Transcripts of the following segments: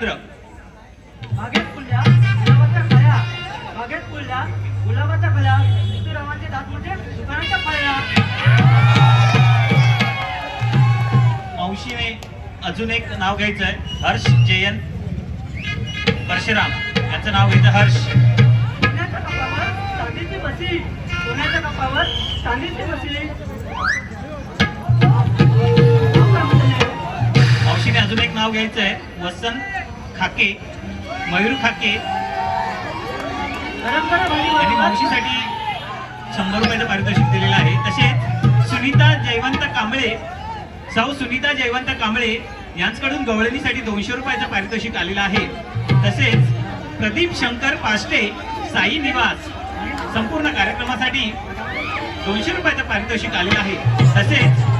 जितेंद्र बागेत फुलल्या गुलाबाच्या कळ्या बागेत फुलल्या गुलाबाच्या कळ्या ऋतुरामांचे दात म्हणजे दुकानाच्या फळ्या. मावशीने अजून एक नाव घ्यायचं आहे हर्ष जयंत परशुराम. यांचं नाव घ्यायचं हर्ष. सोन्याच्या कपावर चांदीची बसली सोन्याच्या कपावर चांदीची बसली मावशीने अजून एक नाव घ्यायचं आहे वसंत खाके मयूर खाके गरम यांनी मावशीसाठी शंभर रुपयाचं पारितोषिक दिलेलं आहे. तसेच सुनीता जयवंत कांबळे सौ सुनीता जयवंत कांबळे यांच्याकडून गवळणीसाठी दोनशे रुपयाचं पारितोषिक आलेलं आहे. तसेच प्रदीप शंकर पाष्टे साई निवास संपूर्ण कार्यक्रमासाठी दोनशे रुपयाचं पारितोषिक आलेलं आहे. तसेच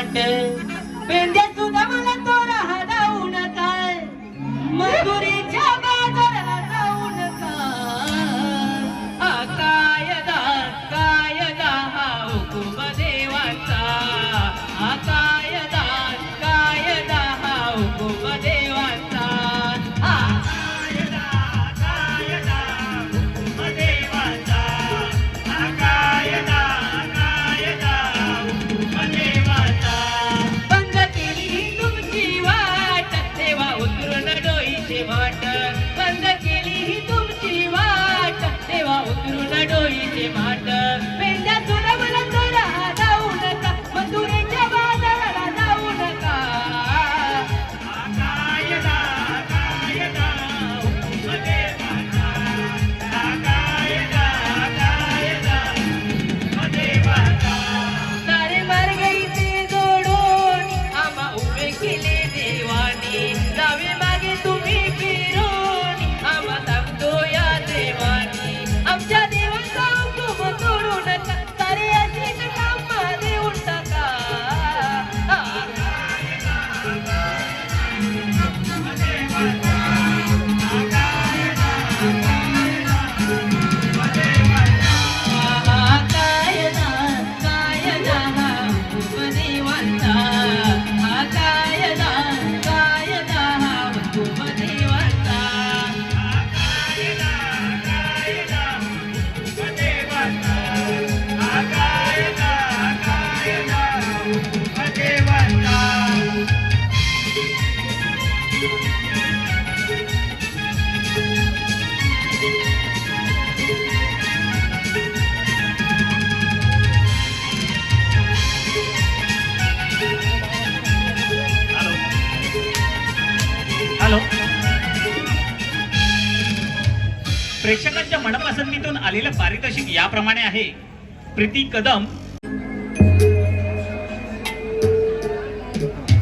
Pendia प्रेक्षकांच्या मनपसंतीतून आलेलं पारितोषिक याप्रमाणे आहे. प्रीती कदम.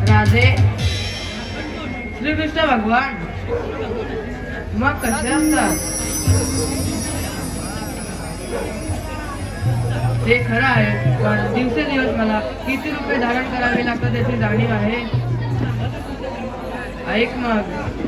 राधे. श्रीकृष्ण भगवान. मग कसे असतात? ते खरं आहे. पण दिवसेदिवस मला किती रुपये धारण करावे लागतात याची जाणीव आहे. ऐक मग.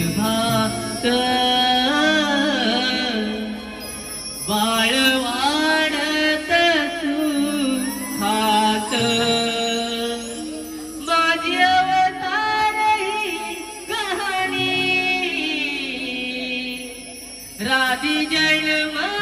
રાધી જૈનમાં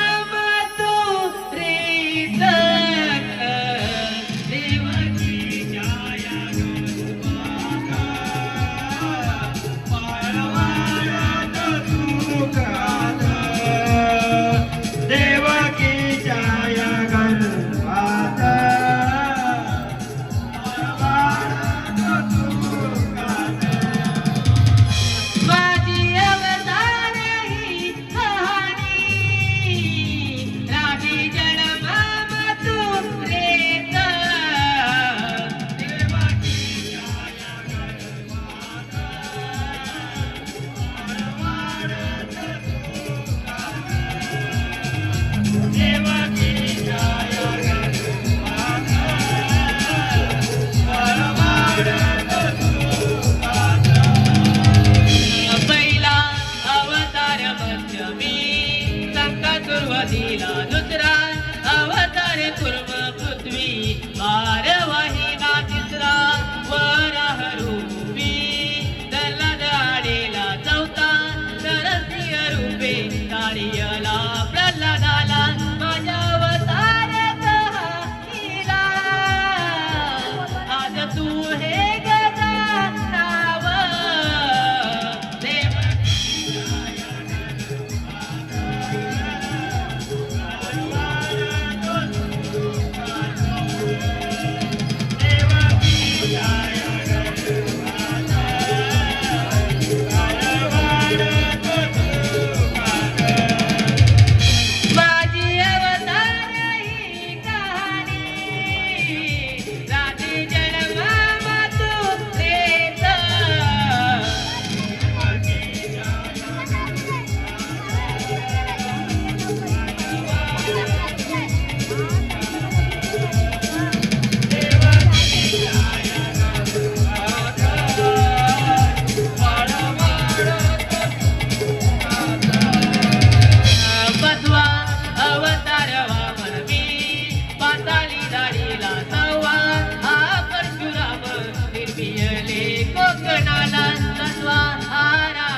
लागले कोकणाला नसवा हारा.